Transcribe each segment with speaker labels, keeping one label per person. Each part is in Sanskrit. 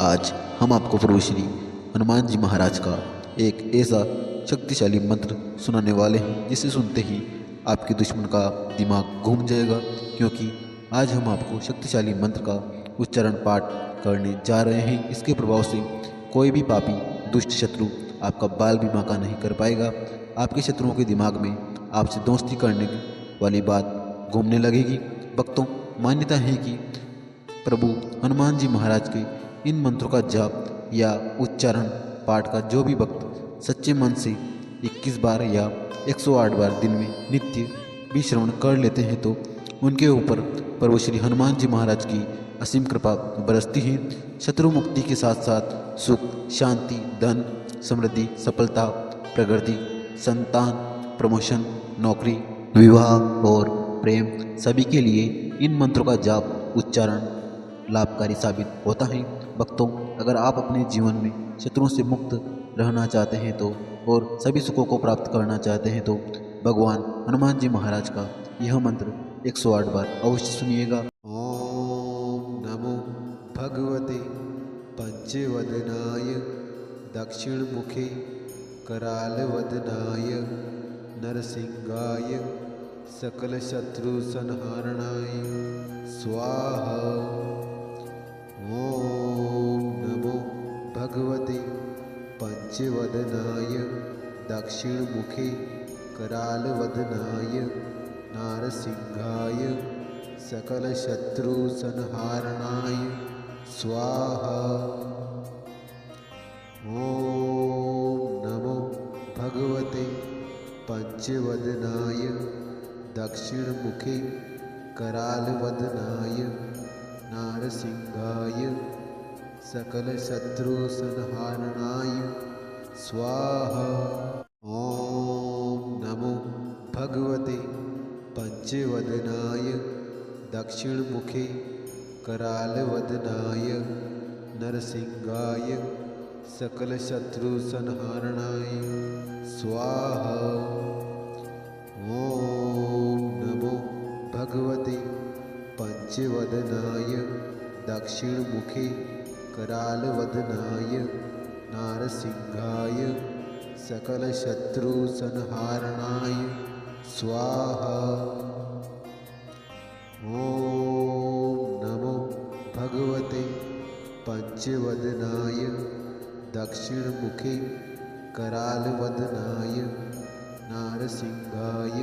Speaker 1: आज हम आपको प्रभु श्री हनुमान जी महाराज का एक ऐसा शक्तिशाली मंत्र सुनाने वाले हैं, जिसे सुनते ही आपके दुश्मन का दिमाग घूम जाएगा, क्योंकि आज हम आपको शक्तिशाली मंत्र का उच्चारण पाठ करने जा रहे हैं। इसके प्रभाव से कोई भी पापी, दुष्ट शत्रु आपका बाल भी बांका नहीं कर पाएगा। आपके शत्रुओं के दिमाग में आपसे दोस्ती करने वाली बात घूमने लगेगी। भक्तों, मान्यता है कि प्रभु हनुमान जी महाराज के इन मंत्रों का जाप या उच्चारण, पाठ का जो भी भक्त सच्चे मन से 21 बार या 108 बार दिन में नित्य भी श्रवण कर लेते हैं तो उनके ऊपर प्रभु श्री हनुमान जी महाराज की असीम कृपा बरसती है। शत्रु मुक्ति के साथ साथ सुख, शांति, धन, समृद्धि, सफलता, प्रगति, संतान, प्रमोशन, नौकरी, विवाह और प्रेम सभी के लिए इन मंत्रों का जाप, उच्चारण लाभकारी साबित होता है। भक्तों, अगर आप अपने जीवन में शत्रुओं से मुक्त रहना चाहते हैं तो और सभी सुखों को प्राप्त करना चाहते हैं तो भगवान हनुमान जी महाराज का यह मंत्र 108 बार अवश्य सुनिएगा।
Speaker 2: ओम नमो भगवते पञ्चवदनाय दक्षिणमुखे करालवदनाय, नरसिंहाय सकल शत्रु सकलशत्रुसंहारणाय, स्वाहा। पञ्चवदनाय दक्षिणमुखे करालवदनाय नारसिंहाय सकलशत्रुसंहारणाय स्वाहा। ॐ नमो भगवते पञ्चवदनाय दक्षिणमुखे करालवदनाय नारसिंहाय सकलशत्रुसंहारणाय स्वाहा। ॐ नमो भगवते पञ्चवदनाय दक्षिणमुखे करालवदनाय नरसिंहाय सकलशत्रुसंहारणाय स्वाहा। ॐ नमो भगवते पञ्चवदनाय दक्षिणमुखे करालवदनाय नारसिंहाय सकलशत्रुसंहारणाय स्वाहा। ॐ नमो भगवते पञ्चवदनाय दक्षिणमुखे करालवदनाय नारसिंहाय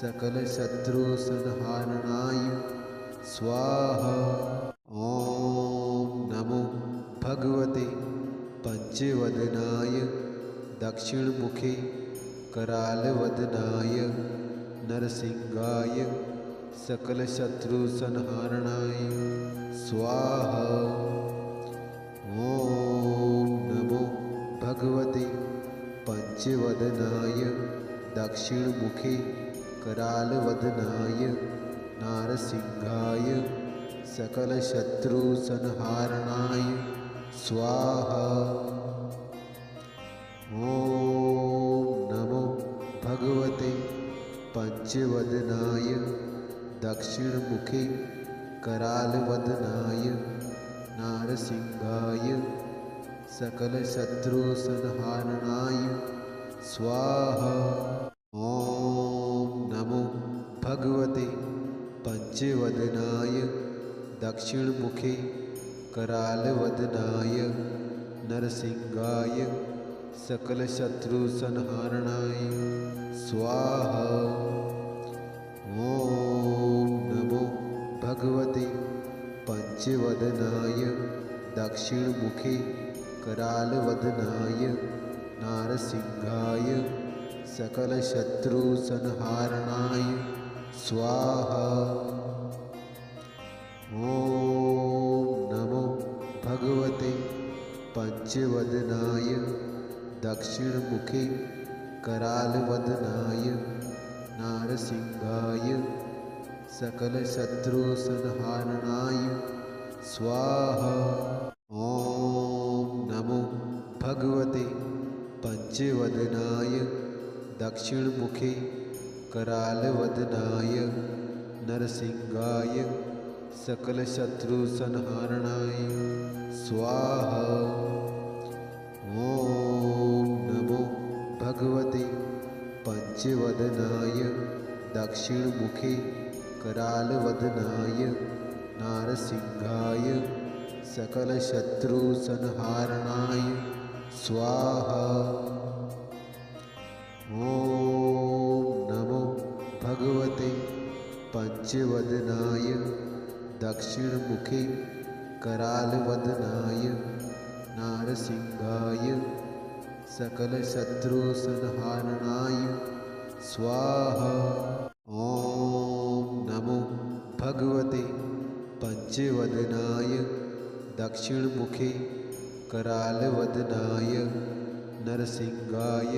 Speaker 2: सकलशत्रुसंहारणाय स्वाहा। ॐ नमो भगवते पञ्चवदनाय दक्षिणमुखे करालवदनाय नरसिंहाय सकलशत्रुसंहारणाय स्वाहा। ॐ नमो भगवते पञ्चवदनाय दक्षिणमुखे करालवदनाय नारसिंहाय सकलशत्रुसंहारणाय स्वाहा। ॐ नमो भगवते पञ्चवदनाय दक्षिणमुखे करालवदनाय नारसिंहाय सकलशत्रुसंहारणाय स्वाहा। ॐ नमो भगवते पञ्चवदनाय दक्षिणमुखे करालवदनाय नरसिंहाय सकलशत्रुसंहारणाय स्वाहा। ॐ नमो भगवते पञ्चवदनाय। दक्षिणमुखे करालवदनाय नारसिंहाय सकलशत्रुसंहारणाय स्वाहा। ॐ भगवते पञ्चवदनाय दक्षिणमुखे करालवदनाय नारसिंहाय सकलशत्रुसंहारणाय स्वाहा। ॐ नमो भगवते पञ्चवदनाय दक्षिणमुखे करालवदनाय नरसिंहाय सकलशत्रुसंहारणाय स्वाहा। ॐ नमो भगवते पञ्चवदनाय दक्षिणमुखे करालवदनाय नारसिंहाय सकलशत्रुसंहारणाय स्वाहा। ॐ नमो भगवते पञ्चवदनाय दक्षिणमुखे करालवदनाय नारसिंहाय सकलशत्रुसंहारणाय स्वाहा। ॐ नमो भगवते पञ्चवदनाय दक्षिणमुखे करालवदनाय नरसिंहाय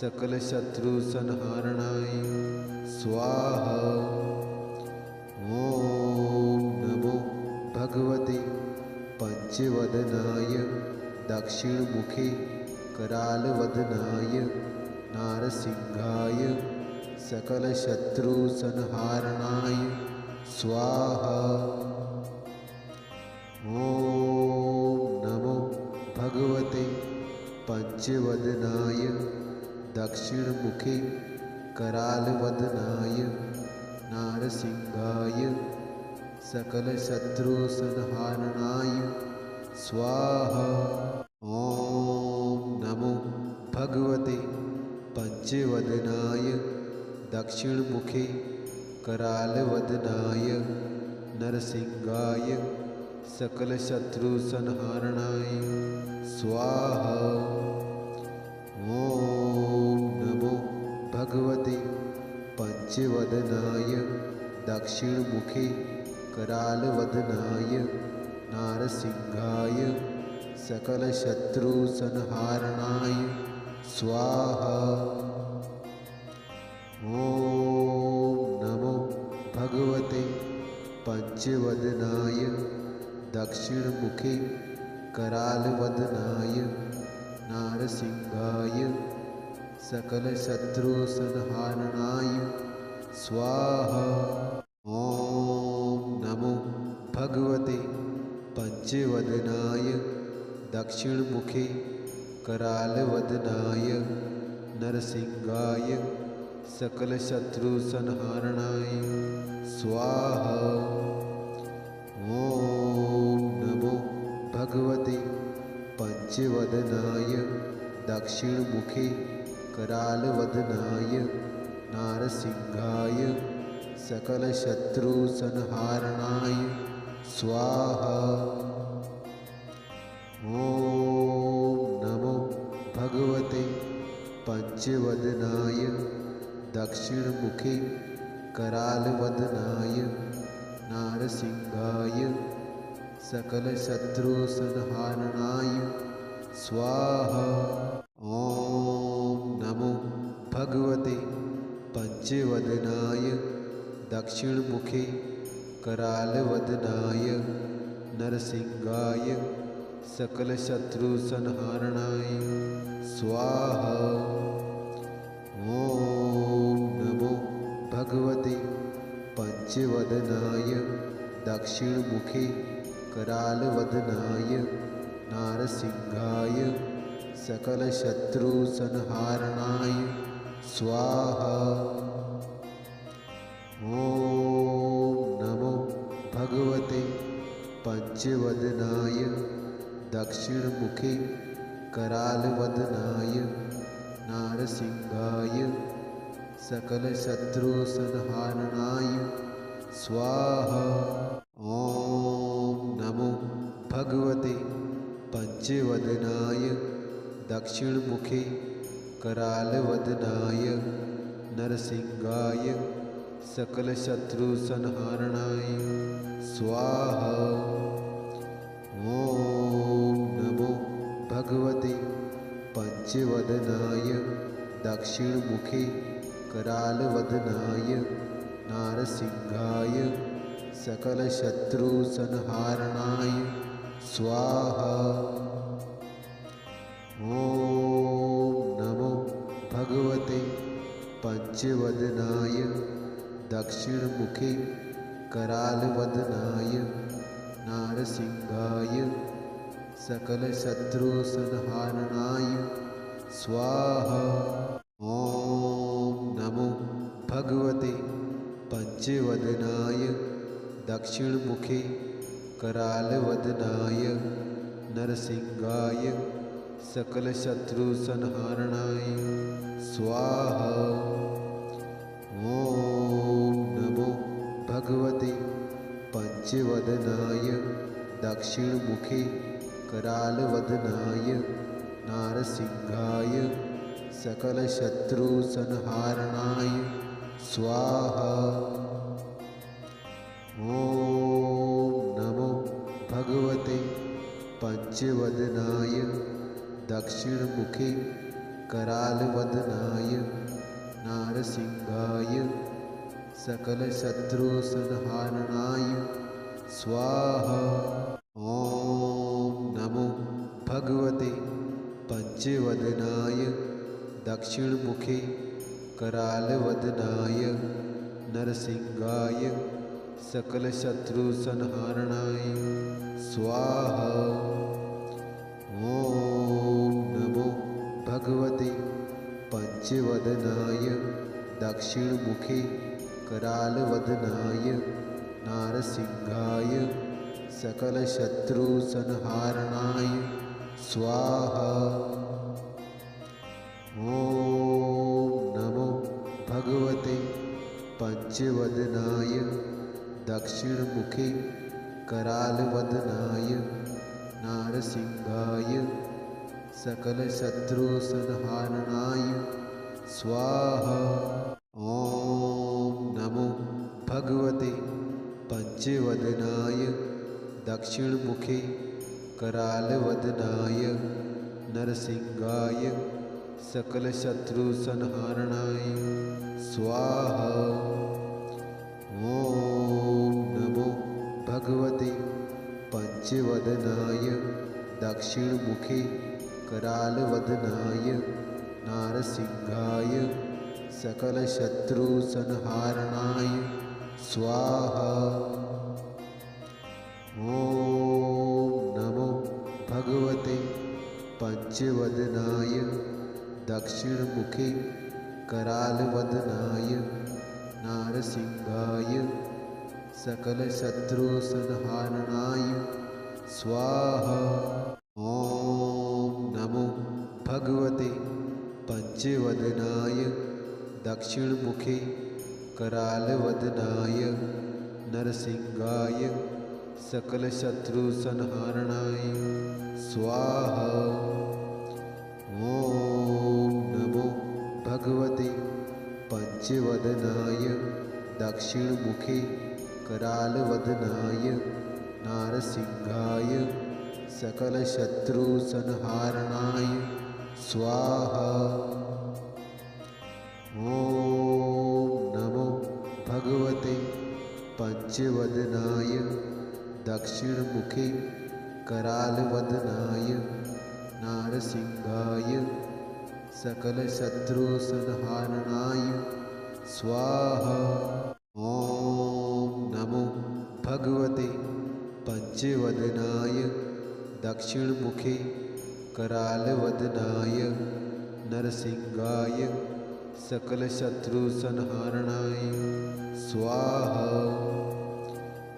Speaker 2: सकलशत्रुसंहारणाय स्वाहा ॐ नमो भगवते पञ्चवदनाय दक्षिणमुखे करालवदनाय नारसिंहाय सकलशत्रुसंहारणाय स्वाहा। ॐ नमो भगवते पञ्चवदनाय दक्षिणमुखे करालवदनाय नारसिंहाय सकलशत्रुसंहारणाय स्वाहा। ॐ नमो भगवते पञ्चवदनाय दक्षिणमुखे करालवदनाय नरसिंहाय सकलशत्रुसंहारणाय स्वाहा। ॐ नमो भगवते पञ्चवदनाय दक्षिणमुखे करालवदनाय नारसिंहाय सकलशत्रुसंहारणाय स्वाहा। ॐ नमो भगवते पञ्चवदनाय दक्षिणमुखे करालवदनाय नारसिंहाय सकलशत्रुसंहारणाय स्वाहा। ॐ नमो भगवते पञ्चवदनाय दक्षिणमुखे करालवदनाय नरसिंहाय सकलशत्रुसंहारणाय स्वाहा। ॐ नमो भगवते पञ्चवदनाय दक्षिणमुखे करालवदनाय नारसिंहाय सकलशत्रुसंहारणाय स्वाहा। ॐ नमो भगवते पञ्चवदनाय दक्षिणमुखे करालवदनाय नारसिंहाय सकलशत्रुसंहारणाय स्वाहा। ॐ नमो भगवते पञ्चवदनाय दक्षिणमुखे करालवदनाय नरसिंहाय सकलशत्रुसंहारणाय स्वाहा। ॐ नमो भगवते पञ्चवदनाय दक्षिणमुखे करालवदनाय नारसिंहाय सकलशत्रुसंहारणाय स्वाहा। ॐ नमो भगवते पञ्चवदनाय दक्षिणमुखे करालवदनाय नारसिंहाय सकलशत्रुसंहारणाय स्वाहा। ॐ नमो भगवते पञ्चवदनाय दक्षिणमुखे करालवदनाय नरसिंहाय सकलशत्रुसंहारणाय स्वाहा। ॐ नमो भगवते पञ्चवदनाय दक्षिणमुखे करालवदनाय नारसिंहाय सकलशत्रुसंहारणाय स्वाहा। ॐ भगवते पञ्चवदनाय दक्षिणमुखे करालवदनाय नारसिंहाय सकलशत्रुसंहारणाय स्वाहा। ॐ नमो भगवते पञ्चवदनाय दक्षिणमुखे करालवदनाय नरसिंहाय। सकलशत्रुसंहारणाय स्वाहा। ॐ नमो भगवते पञ्चवदनाय दक्षिणमुखे करालवदनाय नारसिंहाय सकलशत्रुसंहारणाय स्वाहा। ॐ नमो भगवते पञ्चवदनाय दक्षिणमुखे करालवदनाय नारसिंहाय सकलशत्रुसंहारणाय स्वाहा। ॐ नमो भगवते पञ्चवदनाय। दक्षिणमुखे करालवदनाय नरसिंहाय सकलशत्रुसंहारणाय स्वाहा। ॐ भगवते पञ्चवदनाय दक्षिणमुखे करालवदनाय नारसिंहाय सकलशत्रुसंहारणाय स्वाहा। ॐ नमो भगवते पञ्चवदनाय दक्षिणमुखे करालवदनाय नारसिंहाय सकलशत्रुसंहारणाय स्वाहा। ॐ नमो भगवते पञ्चवदनाय। दक्षिणमुखे करालवदनाय। नरसिंहाय सकलशत्रुसंहारणाय स्वाहा। ॐ नमो भगवते पञ्चवदनाय। दक्षिणमुखे करालवदनाय नारसिंहाय सकलशत्रुसंहारणाय स्वाहा। ॐ नमो भगवते पञ्चवदनाय दक्षिणमुखे करालवदनाय नारसिंहाय सकलशत्रुसंहारणाय स्वाहा। ॐ नमो भगवते पञ्चवदनाय दक्षिणमुखे करालवदनाय नरसिंहाय सकलशत्रुसंहारणाय स्वाहा। ॐ नमो भगवते पञ्चवदनाय दक्षिणमुखे करालवदनाय नारसिंहाय सकलशत्रुसंहारणाय स्वाहा। ॐ नमो भगवते पञ्चवदनाय दक्षिणमुखे करालवदनाय नारसिंहाय सकलशत्रुसंहारणाय स्वाहा। ॐ नमो भगवते पञ्चवदनाय दक्षिणमुखे करालवदनाय नरसिंहाय सकलशत्रुसंहारणाय। स्वाहा।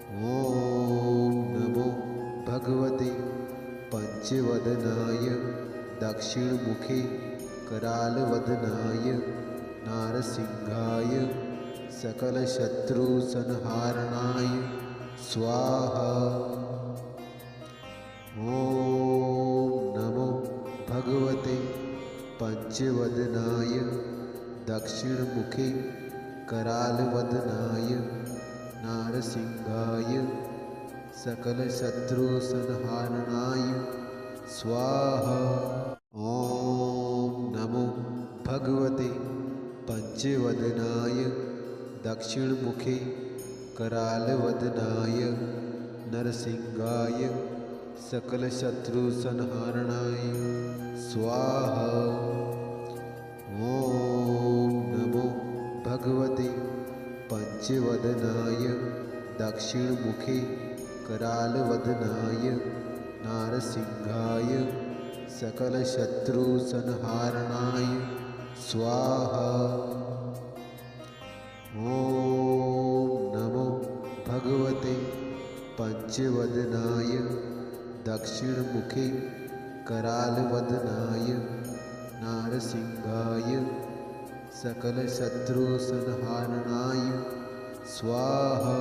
Speaker 2: ॐ नमो भगवते पञ्चवदनाय दक्षिणमुखे करालवदनाय नारसिंहाय सकलशत्रुसंहारणाय। स्वाहा पञ्चवदनाय दक्षिणमुखे करालवदनाय। नारसिंहाय। सकलशत्रुसंहारणाय स्वाहा। ॐ नमो भगवते पञ्चवदनाय। दक्षिणमुखे करालवदनाय। नरसिंहाय। सकलशत्रुसंहारणाय स्वाहा ॐ नमो भगवते पञ्चवदनाय दक्षिणमुखे करालवदनाय नारसिंहाय सकलशत्रुसंहारणाय स्वाहा। ॐ नमो भगवते पञ्चवदनाय दक्षिणमुखे करालवदनाय नारसिंहाय सकलशत्रुसंहारणाय स्वाहा